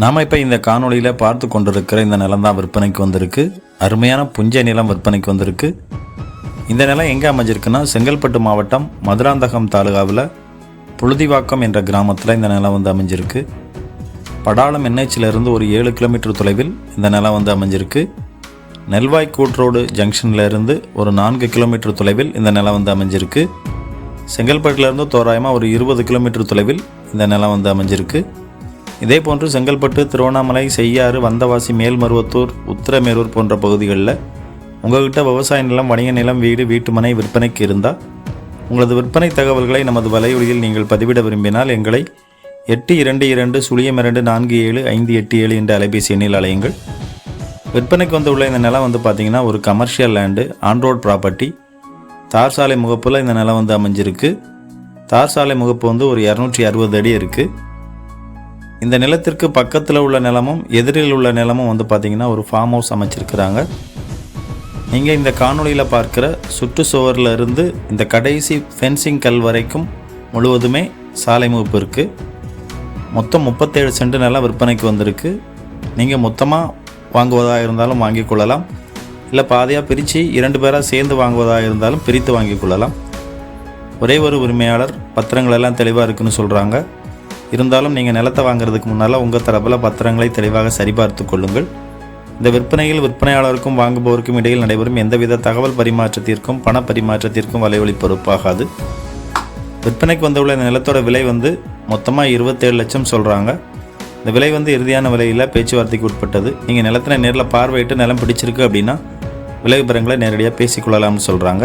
நாம் இப்போ இந்த காணொளியில் பார்த்து கொண்டிருக்கிற இந்த நிலம் தான் விற்பனைக்கு வந்திருக்கு. அருமையான புஞ்சை நிலம் விற்பனைக்கு வந்திருக்கு. இந்த நிலம் எங்கே அமைஞ்சிருக்குன்னா செங்கல்பட்டு மாவட்டம் மதுராந்தகம் தாலுகாவில் புழுதிவாக்கம் என்ற கிராமத்தில் இந்த நிலம் வந்து அமைஞ்சிருக்கு. படாளம் என்ஹெச்சிலிருந்து ஒரு ஏழு கிலோமீட்டர் தொலைவில் இந்த நிலம் வந்து அமைஞ்சிருக்கு. நெல்வாய் கூட்ரோடு ஜங்ஷன்ல இருந்து ஒரு நான்கு கிலோமீட்டர் தொலைவில் இந்த நிலம் வந்து அமைஞ்சிருக்கு. செங்கல்பட்டுலேருந்து தோராயமாக ஒரு இருபது கிலோமீட்டர் தொலைவில் இந்த நிலம் வந்து அமைஞ்சிருக்கு. இதே போன்று செங்கல்பட்டு திருவண்ணாமலை செய்யாறு வந்தவாசி மேல்மருவத்தூர் உத்தரமேரூர் போன்ற பகுதிகளில் உங்கள்கிட்ட விவசாய நிலம் வணிக நிலம் வீடு வீட்டுமனை விற்பனைக்கு இருந்தால் உங்களது விற்பனை தகவல்களை நமது வலையொலியில் நீங்கள் பதிவிட விரும்பினால் எங்களை எட்டு இரண்டு இரண்டு சுழியம் இரண்டு நான்கு ஏழு ஐந்து எட்டு ஏழு என்ற அலைபேசி எண்ணில் அலையுங்கள். விற்பனைக்கு வந்து உள்ள இந்த நிலம் வந்து பார்த்திங்கன்னா ஒரு கமர்ஷியல் லேண்டு ஆன்ரோட் ப்ராப்பர்ட்டி தார் சாலை முகப்பில் இந்த நிலம் வந்து அமைஞ்சிருக்கு. தார் சாலை முகப்பு வந்து ஒரு இரநூற்றி அறுபது அடி இருக்குது இந்த நிலத்திற்கு பக்கத்தில் உள்ள நிலமும் எதிரில் உள்ள நிலமும் வந்து பார்த்திங்கன்னா ஒரு ஃபார்ம் ஹவுஸ் அமைச்சிருக்கிறாங்க. நீங்கள் இந்த காணொளியில் பார்க்குற சுற்றுச்சுவரில் இருந்து இந்த கடைசி ஃபென்சிங் கல் வரைக்கும் முழுவதுமே சாலை முகப்பு இருக்குது மொத்தம் முப்பத்தேழு சென்ட் நிலம் விற்பனைக்கு வந்திருக்கு. நீங்கள் மொத்தமாக வாங்குவதாக இருந்தாலும் வாங்கிக் கொள்ளலாம். இல்லை பாதியாக பிரித்து இரண்டு பேராக சேர்ந்து வாங்குவதாக இருந்தாலும் பிரித்து வாங்கிக் கொள்ளலாம். ஒரே ஒரு உரிமையாளர் பத்திரங்கள் எல்லாம் தெளிவாக இருக்குன்னு சொல்கிறாங்க இருந்தாலும் நீங்கள் நிலத்தை வாங்குறதுக்கு முன்னால் உங்கள் தரப்பில் பத்திரங்களை தெளிவாக சரிபார்த்து கொள்ளுங்கள். இந்த விற்பனையில் விற்பனையாளருக்கும் வாங்குபவருக்கும் இடையில் நடைபெறும் எந்தவித தகவல் பரிமாற்றத்திற்கும் பண பரிமாற்றத்திற்கும் வலைவழி பொறுப்பாகாது. விற்பனைக்கு வந்துள்ள இந்த நிலத்தோட விலை வந்து மொத்தமாக இருபத்தேழு லட்சம் சொல்கிறாங்க இந்த விலை வந்து இறுதியான விலையில் பேச்சுவார்த்தைக்கு உட்பட்டது. நீங்கள் நிலத்தினை நேரில் பார்வையிட்டு நிலம் பிடிச்சிருக்கு அப்படின்னா விலை விவரங்களை நேரடியாக பேசிக்கொள்ளலாம்னு சொல்கிறாங்க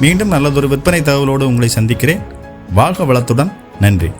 மீண்டும் நல்லதொரு விற்பனை தகவலோடு உங்களை சந்திக்கிறேன். வாழ்க வளத்துடன். நன்றி.